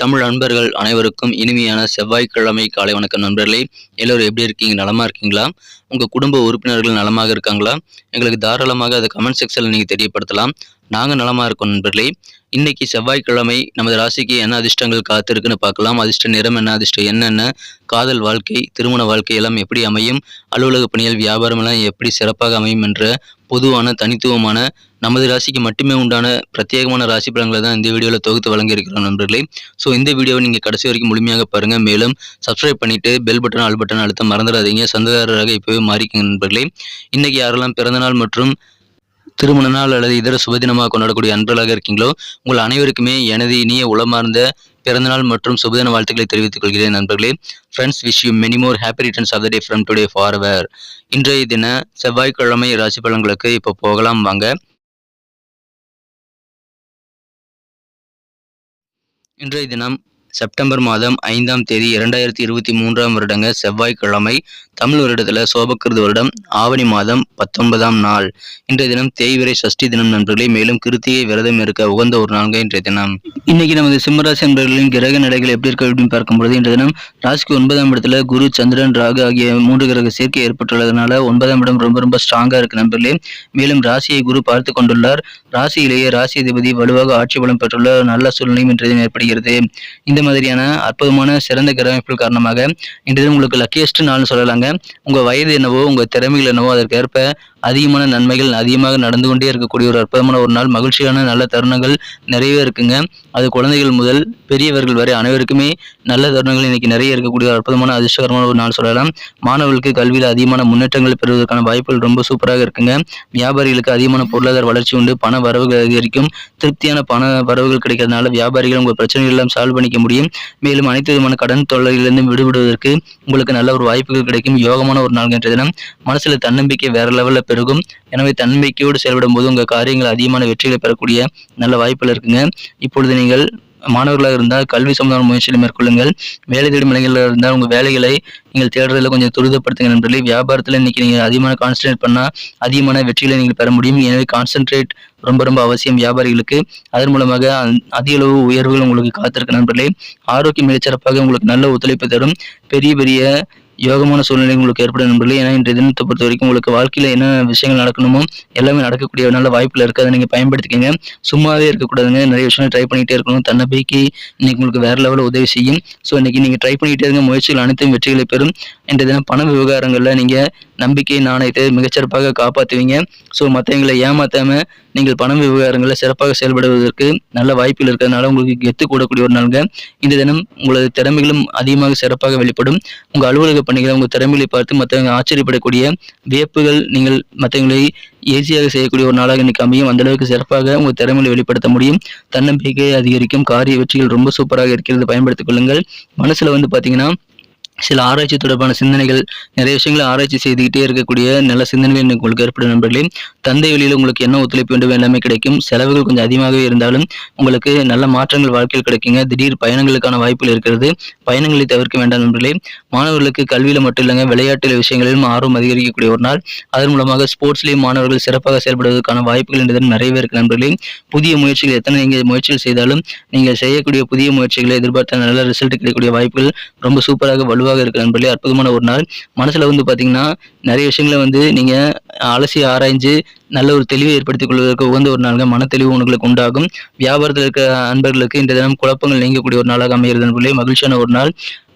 தமிழ் நண்பர்கள் அனைவருக்கும் இனிமையான செவ்வாய்க்கிழமை காலை வணக்கம் நண்பர்களே. எல்லோரும் எப்படி இருக்கீங்க? நலமா இருக்கீங்களா? உங்கள் குடும்ப உறுப்பினர்கள் நலமாக இருக்காங்களா? எங்களுக்கு தாராளமாக அதை கமெண்ட் செக்ஷனில் நீங்கள் தெரியப்படுத்தலாம். நாங்கள் நலமாக இருக்கோம் நண்பர்களே. இன்னைக்கு செவ்வாய்க்கிழமை நமது ராசிக்கு என்ன அதிர்ஷ்டங்கள் காத்திருக்குன்னு பார்க்கலாம். அதிர்ஷ்ட நிறம் என்ன? அதிர்ஷ்டம் என்னென்ன காதல் வாழ்க்கை திருமண வாழ்க்கை எல்லாம் எப்படி அமையும்? அலுவலக பணிகள் வியாபாரம் எல்லாம் எப்படி சிறப்பாக அமையும் என்ற பொதுவான தனித்துவமான நமது ராசிக்கு மட்டுமே உண்டான பிரத்யேகமான ராசி பலன்களை தான் இந்த வீடியோவில் தொகுத்து வழங்கியிருக்கிறோம் நண்பர்களே. ஸோ இந்த வீடியோவை நீங்கள் கடைசி வரைக்கும் முழுமையாக பாருங்கள் மேலும் சப்ஸ்கிரைப் பண்ணிவிட்டு பெல் பட்டன் ஆல் பட்டன் அழுத்த மறந்துடாதீங்க. சந்ததாரராக இப்போவே மாறிக்கங்க நண்பர்களே. இன்றைக்கி யாரெல்லாம் பிறந்தநாள் மற்றும் திருமண நாள் அல்லது இதர சுபதினமாக கொண்டாடக்கூடிய அன்பர்களாக இருக்கீங்களோ உங்கள் அனைவருக்குமே எனது இனிய உளமார்ந்த பிறந்தநாள் மற்றும் சுபதின வாழ்த்துக்களை தெரிவித்துக் கொள்கிறேன் நண்பர்களே. Friends wish you many more happy returns of the day from today forward இன்றைய தின செவ்வாய்க்கிழமை ராசி பலன்களுக்கு இப்போ போகலாம். வாங்க. இன்றைய தினம் செப்டம்பர் மாதம் ஐந்தாம் தேதி இரண்டாயிரத்தி இருபத்தி மூன்றாம் வருடங்க செவ்வாய்க்கிழமை தமிழ் வருடத்தில் சோபக்கிருது வருடம் ஆவணி மாதம் பத்தொன்பதாம் நாள். இன்றைய தினம் தேய்விரை சஷ்டி தினம் நண்பர்களே மேலும் கிருத்திகை விரதம் இருக்க உகந்த ஒரு நாள்ங்க இன்றைய தினம். இன்னைக்கு நமது சிம்மராசி நண்பர்களின் கிரக நடைகள் எப்படி இருக்கு அப்படின்னு பார்க்கும்போது இன்றைய தினம் ராசிக்கு ஒன்பதாம் இடத்துல குரு சந்திரன் ராகு ஆகிய மூன்று கிரக சேர்க்கை ஏற்பட்டுள்ளதுனால ஒன்பதாம் இடம் ரொம்ப ரொம்ப ஸ்ட்ராங்கா இருக்கு நண்பர்களே. மேலும் ராசியை குரு பார்த்து கொண்டுள்ளார். ராசியிலேயே ராசி அதிபதி வலுவாக ஆட்சி பலம் பெற்றுள்ள நல்ல சூழ்நிலையும் இன்றைய தினம் ஏற்படுகிறது. இந்த மாதிரியான அற்புதமான சிறந்த கிரகமைப்புகள் காரணமாக இன்றைய தினம் உங்களுக்கு லக்கியஸ்ட் நாள்னு சொல்லலாங்க. உங்க வயது என்னவோ உங்க திறமைகள் என்னவோ அதற்கேற்ப அதிகமான நன்மைகள் அதிகமாக நடந்து கொண்டே இருக்கக்கூடிய ஒரு அற்புதமான ஒரு நாள். மகிழ்ச்சியான நல்ல தருணங்கள் நிறையவே இருக்குங்க. அது குழந்தைகள் முதல் பெரியவர்கள் வரை அனைவருக்குமே நல்ல தருணங்கள். இன்னைக்கு நிறைய இருக்கக்கூடிய ஒரு அற்புதமான அதிர்ஷ்டகரமான ஒரு நாள் சொல்லலாம். மாணவர்களுக்கு கல்வியில் அதிகமான முன்னேற்றங்கள் பெறுவதற்கான வாய்ப்புகள் ரொம்ப சூப்பராக இருக்குங்க. வியாபாரிகளுக்கு அதிகமான பொருளாதார வளர்ச்சி உண்டு. பண வரவுகள் அதிகரிக்கும். திருப்தியான பண வரவுகள் கிடைக்கிறதுனால வியாபாரிகள் உங்கள் பிரச்சனைகள் எல்லாம் சால்வ் பண்ணிக்க முடியும். மேலும் அனைத்து விதமான கடன் தொல்லைகளிலிருந்து விடுபடுவதற்கு உங்களுக்கு நல்ல ஒரு வாய்ப்புகள் கிடைக்கும். யோகமான ஒரு நாள் என்ற தினம். மனசுல தன்னம்பிக்கை வேற லெவலில் பெருகும். எனவே தன்னம்பிக்கையோடு செயல்படும் போது உங்கள் காரியங்கள் அதிகமான வெற்றிகளை பெறக்கூடிய நல்ல வாய்ப்புகள் இருக்குங்க. இப்பொழுது நீங்கள் மாணவர்களாக இருந்தால் கல்வி சம்பந்தமான முயற்சிகளை மேற்கொள்ளுங்கள். வேலை தேடும் இளைஞர்களாக இருந்தால் உங்கள் வேலைகளை நீங்கள் தேடுறதில் கொஞ்சம் துரிதப்படுத்துங்க நண்பர்களே. வியாபாரத்தில் இன்னைக்கு நீங்கள் அதிகமான கான்சன்ட்ரேட் பண்ணால் அதிகமான வெற்றிகளை நீங்கள் பெற முடியும். எனவே கான்சன்ட்ரேட் ரொம்ப ரொம்ப அவசியம் வியாபாரிகளுக்கு. அதன் மூலமாக அதிக அளவு உயர்வுகள் உங்களுக்கு காத்திருக்க நண்பர்களே. ஆரோக்கியம் மிகச்சிறப்பாக உங்களுக்கு நல்ல ஒத்துழைப்பு தரும். பெரிய பெரிய யோகமான சூழ்நிலை உங்களுக்கு ஏற்படும் நண்பர்களே. ஏன்னா இன்றைய தினத்தை பொறுத்த வரைக்கும் உங்களுக்கு வாழ்க்கையில் என்ன விஷயங்கள் நடக்கணுமோ எல்லாமே நடக்கக்கூடிய நல்ல வாய்ப்பில் இருக்குது அதை நீங்கள் பயன்படுத்திக்கங்க. சும்மாவே இருக்கக்கூடாதுங்க. நிறைய விஷயங்கள் ட்ரை பண்ணிகிட்டே இருக்கணும். தன்னம்பிக்கை இன்னைக்கு உங்களுக்கு வேறு லெவலில் உதவி செய்யும். ஸோ இன்னைக்கு நீங்கள் ட்ரை பண்ணிகிட்டே இருங்க. முயற்சிகள் அனைத்தும் வெற்றிகளை பெறும். இன்றைய தினம் பண விவகாரங்களில் நீங்கள் நம்பிக்கை நாணயத்தை மிகச்சிறப்பாக காப்பாற்றுவீங்க. ஸோ மற்றவங்களை ஏமாற்றாமல் நீங்கள் பணம் விவகாரங்களில் சிறப்பாக செயல்படுவதற்கு நல்ல வாய்ப்புகள் இருக்கிறதுனால உங்களுக்கு கெத்து கூடக்கூடிய ஒரு நாளுங்க. இந்த தினம் உங்களது திறமைகளும் அதிகமாக சிறப்பாக வெளிப்படும். உங்கள் அலுவலக பணிகளை உங்கள் திறமைகளை பார்த்து மற்றவங்க ஆச்சரியப்படக்கூடிய வியப்புகள் நீங்கள் மற்றவங்களை ஈஸியாக செய்யக்கூடிய ஒரு நாளாக இன்னைக்கு அமையும். அந்த அளவுக்கு சிறப்பாக உங்கள் திறமையை வெளிப்படுத்த முடியும். தன்னம்பிக்கை அதிகரிக்கும். காரிய வெற்றிகள் ரொம்ப சூப்பராக இருக்கிறது. பயன்படுத்திக் கொள்ளுங்கள். மனசில் வந்து பார்த்தீங்கன்னா சில ஆராய்ச்சி தொடர்பான சிந்தனைகள் நிறைய விஷயங்களை ஆராய்ச்சி செய்துக்கிட்டே இருக்கக்கூடிய நல்ல சிந்தனைகள் உங்களுக்கு ஏற்படும் நண்பர்களே. தந்தை வெளியில் உங்களுக்கு என்ன ஒத்துழைப்பு வேண்டும் எல்லாமே கிடைக்கும். செலவுகள் கொஞ்சம் அதிகமாகவே இருந்தாலும் உங்களுக்கு நல்ல மாற்றங்கள் வாழ்க்கையில் கிடைக்குங்க. திடீர் பயணங்களுக்கான வாய்ப்புகள் இருக்கிறது. பயணங்களை தவிர்க்க வேண்டாம் நண்பர்களே. மாணவர்களுக்கு கல்வியில் மட்டும் இல்லைங்க விளையாட்டு விஷயங்களிலும் ஆர்வம் அதிகரிக்கக்கூடிய ஒரு நாள். அதன் மூலமாக ஸ்போர்ட்ஸ்லேயும் மாணவர்கள் சிறப்பாக செயல்படுவதற்கான வாய்ப்புகள் என்பது நிறையவே இருக்கு நண்பர்களே. புதிய முயற்சிகள் எத்தனை நீங்கள் முயற்சிகள் செய்தாலும் நீங்கள் செய்யக்கூடிய புதிய முயற்சிகளை எதிர்பார்த்த நல்ல ரிசல்ட் கிடைக்கக்கூடிய வாய்ப்புகள் ரொம்ப சூப்பராக வலு வலுவாக இருக்கிற நண்பர்களே அற்புதமான ஒரு நாள். மனசில் வந்து பாத்தீங்கன்னா நிறைய விஷயங்களை வந்து நீங்க அலசி ஆராய்ஞ்சு நல்ல ஒரு தெளிவை ஏற்படுத்திக் கொள்வதற்கு உகந்த ஒரு நாளாக மன தெளிவு உங்களுக்கு உண்டாகும். வியாபாரத்தில் இருக்க அன்பர்களுக்கு இந்த தினம் குழப்பங்கள் நீங்கக்கூடிய ஒரு நாளாக அமைகிறது நண்பர்களே. மகிழ்ச்சியான ஒரு நாள்.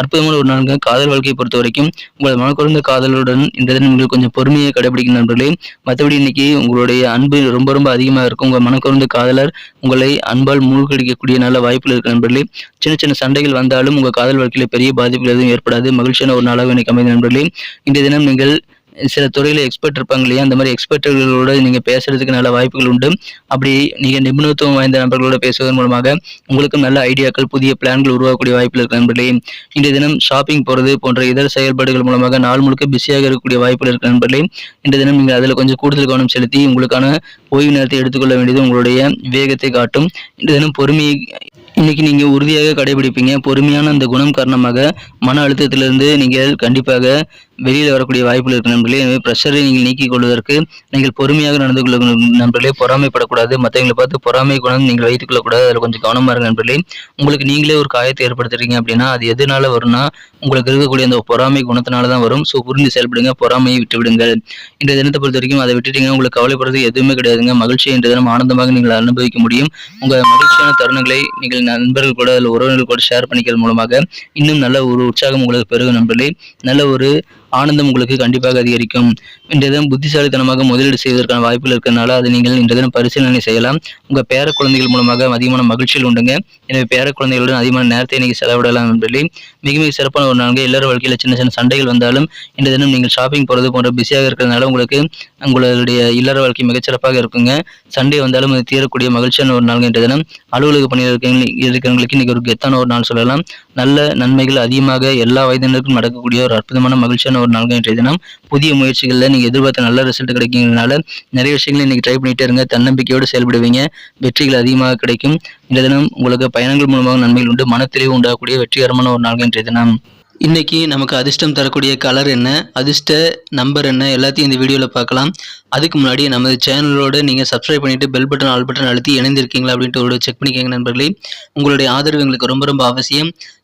அற்புதமான ஒரு நாளுங்க. காதல் வாழ்க்கையை பொறுத்த வரைக்கும் உங்களது மனக்குறந்த காதலுடன் இந்த தினம் நீங்கள் கொஞ்சம் பொறுமையை கடைபிடிக்கும் நண்பர்களே. மற்றபடி இன்னைக்கு உங்களுடைய அன்பு ரொம்ப ரொம்ப அதிகமாக இருக்கும். உங்கள் மனக்குறந்த காதலர் உங்களை அன்பால் மூழ்கடிக்கக்கூடிய நல்ல வாய்ப்புகள் இருக்கு நண்பர்களே. சின்ன சின்ன சண்டைகள் வந்தாலும் உங்கள் காதல் வாழ்க்கையில் பெரிய பாதிப்புகள் எதுவும் ஏற்படாது. மகிழ்ச்சியான ஒரு நாளாக எனக்கு அமைந்த நண்பர்களே. இந்த தினம் நீங்கள் சில துறையில் எக்ஸ்பர்ட் இருப்பாங்க இல்லையா? அந்த மாதிரி எக்ஸ்பர்ட்டுகளோட நீங்கள் பேசுறதுக்கு நல்ல வாய்ப்புகள் உண்டு. அப்படி நீங்கள் நிபுணத்துவம் வாய்ந்த நபர்களோட பேசுவதன் மூலமாக உங்களுக்கும் நல்ல ஐடியாக்கள் புதிய பிளான்கள் உருவாக்கக்கூடிய வாய்ப்பில் இருக்கு நண்பர்களே. இன்றைய தினம் ஷாப்பிங் போகிறது போன்ற இதர செயல்பாடுகள் மூலமாக நாள் முழுக்க பிஸியாக இருக்கக்கூடிய வாய்ப்புகள் இருக்கு நண்பர்களே. இன்றைய தினம் நீங்கள் அதில் கொஞ்சம் கூடுதல் கவனம் செலுத்தி உங்களுக்கான ஓய்வு நேரத்தை எடுத்துக்கொள்ள வேண்டியது உங்களுடைய வேகத்தை காட்டும். இன்றைய தினம் பொறுமையை இன்னைக்கு நீங்கள் உறுதியாக கடைபிடிப்பீங்க. பொறுமையான அந்த குணம் காரணமாக மன அழுத்தத்திலிருந்து நீங்கள் கண்டிப்பாக வெளியில் வரக்கூடிய வாய்ப்புகள் இருக்கு நண்பர்களே. எனவே ப்ரெஷரை நீங்கள் நீக்கிக் கொள்வதற்கு நீங்கள் பொறுமையாக நடந்து கொள்ள நண்பர்களே. பொறாமைப்படக்கூடாது. மற்றவங்களை பார்த்து பொறாமை குணம் நீங்கள் வைத்துக் கொள்ளக்கூடாது. அதில் கொஞ்சம் கவனமாக இருங்க நண்பர்களே. உங்களுக்கு நீங்களே ஒரு காயத்தை ஏற்படுத்துறீங்க அப்படின்னா அது எதனால வரும்னா உங்களுக்கு இருக்கக்கூடிய அந்த பொறாமை குணத்தினால தான் வரும். ஸோ புரிந்து செயல்படுங்க. பொறாமையை விட்டு விடுங்கள். இந்த தினத்தை பொறுத்த வரைக்கும் அதை விட்டுட்டீங்க உங்களுக்கு கவலைப்படுறது எதுவுமே கிடையாதுங்க. மகிழ்ச்சி என்ற தினம் ஆனந்தமாக நீங்கள் அனுபவிக்க முடியும். உங்கள் மகிழ்ச்சியான தருணங்களை நீங்கள் நண்பர்கள் கூட அதில் உறவினர்கள் கூட ஷேர் பண்ணிக்கிறது மூலமாக இன்னும் நல்ல ஒரு உற்சாகம் உங்களுக்கு பெருகும் நண்பர்களே. நல்ல ஒரு ஆனந்தம் உங்களுக்கு கண்டிப்பாக அதிகரிக்கும். இன்றைய தினம் புத்திசாலித்தனமாக முதலீடு செய்வதற்கான வாய்ப்புகள் இருக்கிறதுனால அதை நீங்கள் இன்றைய தினம் பரிசீலனை செய்யலாம். உங்கள் பேர குழந்தைகள் மூலமாக அதிகமான மகிழ்ச்சியில் உண்டுங்க. எனவே பேர குழந்தைகளுடன் அதிகமான நேரத்தை நீங்கள் செலவிடலாம் நண்பர்களே மிக மிக சிறப்பான ஒரு நாள் இல்லற வாழ்க்கையில் சின்ன சின்ன சண்டைகள் வந்தாலும் இன்றைய தினம் நீங்கள் ஷாப்பிங் போகிறது போன்ற பிஸியாக இருக்கிறதுனால உங்களுக்கு உங்களுடைய இல்லற வாழ்க்கை மிகச்சிறப்பாக இருக்குங்க. சண்டை வந்தாலும் அது தீரக்கூடிய மகிழ்ச்சியான ஒரு நாள் என்ற தினம். அலுவலக பணியில் இருக்கிறவங்களுக்கு இன்னைக்கு ஒரு கெத்தான ஒரு நாள் சொல்லலாம். நல்ல நன்மைகள் அதிகமாக எல்லா வயதினருக்கும் நடக்கக்கூடிய ஒரு அற்புதமான மகிழ்ச்சியான ஒரு நாள் இன்றைய தினம் புதிய முயற்சிகளில் நீங்கள் எதிர்பார்த்த நல்ல ரிசல்ட் கிடைக்கிறதுனால நிறைய விஷயங்களை இன்னைக்கு ட்ரை பண்ணிகிட்டே இருங்க. தன்னம்பிக்கையோடு செயல்படுவீங்க. வெற்றிகள் அதிகமாக கிடைக்கும். இந்த தினம் உங்களுக்கு பயணங்கள் மூலமாக நன்மைகள் உண்டு. மனத்தெளிவு உண்டாகக்கூடிய வெற்றிகரமான ஒரு நாள் இன்றைய தினம். இன்னைக்கு நமக்கு அதிர்ஷ்டம் தரக்கூடிய கலர் என்ன? அதிர்ஷ்ட நம்பர் என்ன? எல்லாத்தையும் இந்த வீடியோவில் பார்க்கலாம். அதுக்கு முன்னாடி நமது சேனலோடு நீங்கள் சப்ஸ்கிரைப் பண்ணிட்டு பெல் பட்டன் ஆல் பட்டன் அழுத்தி இணைந்திருக்கீங்களா அப்படின்ட்டு ஒரு செக் பண்ணிக்கோங்க நண்பர்களே. உங்களுடைய ஆதரவு எங்களுக்கு ரொம்ப ரொம்ப அவசியம்.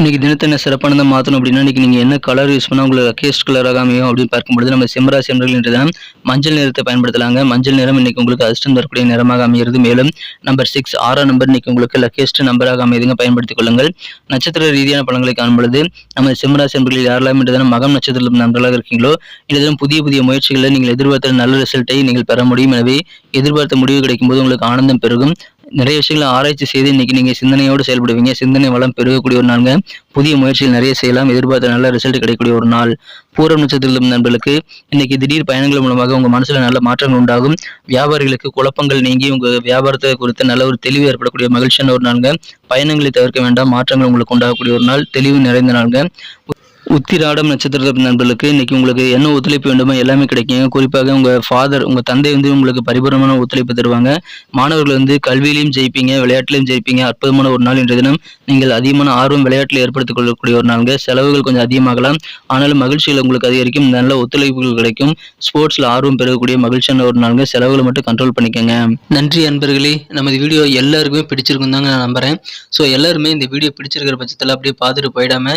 இன்றைக்கி தினத்தை என்ன சிறப்பானதாக மாற்றணும் அப்படின்னா இன்னைக்கு நீங்கள் என்ன கலர் யூஸ் பண்ணால் உங்களுக்கு லக்கேஸ்ட் கலராக அமையும் அப்படின்னு பார்க்கும்பொழுது நம்ம சிம்மராசி அன்பர்கள் என்ற மஞ்சள் நிறத்தை பயன்படுத்தலாங்க. மஞ்சள் நிறம் இன்னைக்கு உங்களுக்கு அதிர்ஷ்டம் தரக்கூடிய நிறமாக அமைகிறது. மேலும் நம்பர் சிக்ஸ் ஆறாம் நம்பர் இன்றைக்கி உங்களுக்கு லக்கேஸ்ட் நம்பராக அமைதுங்க பயன்படுத்திக் கொள்ளுங்கள். நட்சத்திர ரீதியான பழங்களை காணும்பொழுது நம்ம சிம்மராசி என்பர்கள் யாரெல்லாம் இன்று மகம் நட்சத்திரம் நண்பர்களாக இருக்கீங்களோ இந்த தினம் புதிய புதிய முயற்சிகளில் நீங்கள் எதிர்பார்த்த நல்ல ரிசல்ட்டை நீங்கள் பெற முடியும். எனவே எதிர்பார்த்த முடிவு கிடைக்கும் போது உங்களுக்கு ஆனந்தம் பெருகும். நிறைய விஷயங்களை ஆராய்ச்சி செய்து இன்னைக்கு நீங்கள் சிந்தனையோடு செயல்படுவீங்க. சிந்தனை வளம் பெருகக்கூடிய ஒரு நாளுங்க. புதிய முயற்சிகள் நிறைய செய்யலாம். எதிர்பார்த்த நல்ல ரிசல்ட் கிடைக்கக்கூடிய ஒரு நாள். பூரம் நட்சத்திரம் நண்பர்களுக்கு இன்னைக்கு திடீர் பயணங்கள் மூலமாக உங்கள் மனசில் நல்ல மாற்றங்கள் உண்டாகும். வியாபாரிகளுக்கு குழப்பங்கள் நீங்கி உங்கள் வியாபாரத்தை குறித்து நல்ல ஒரு தெளிவு ஏற்படக்கூடிய மகிழ்ச்சியான ஒரு நாளுங்க. பயணங்களை தவிர்க்க வேண்டாம். மாற்றங்கள் உங்களுக்கு உண்டாகக்கூடிய ஒரு நாள். தெளிவு நிறைந்த நாளுங்க. உத்திராடம் நட்சத்திர நண்பர்களுக்கு இன்னைக்கு உங்களுக்கு என்ன ஒத்துழைப்பு வேண்டுமோ எல்லாமே கிடைக்குங்க குறிப்பாக உங்க ஃபாதர் உங்க தந்தை வந்து உங்களுக்கு பரிபூர்ணமான ஒத்துழைப்பு தருவாங்க. மாணவர்கள் வந்து கல்வியிலையும் ஜெயிப்பீங்க விளையாட்டுலையும் ஜெயிப்பீங்க. அற்புதமான ஒரு நாள் இன்றைய தினம். நீங்கள் அதிகமான ஆர்வம் விளையாட்டில் ஏற்படுத்திக் கொள்ளக்கூடிய ஒரு நாளுங்க. செலவுகள் கொஞ்சம் அதிகமாகலாம். ஆனாலும் மகிழ்ச்சியில் உங்களுக்கு அதிகரிக்கும். நல்ல ஒத்துழைப்புகள் கிடைக்கும். ஸ்போர்ட்ஸ்ல ஆர்வம் பெறக்கூடிய மகிழ்ச்சியான ஒரு நாளுங்க. செலவுகளை மட்டும் கண்ட்ரோல் பண்ணிக்கோங்க. நன்றி அன்பர்களே. நமது வீடியோ எல்லாருக்குமே பிடிச்சிருக்கும் தாங்க நான் நம்புறேன். ஸோ எல்லாருமே இந்த வீடியோ பிடிச்சிருக்கிற பட்சத்தில் அப்படியே பார்த்துட்டு போயிடாம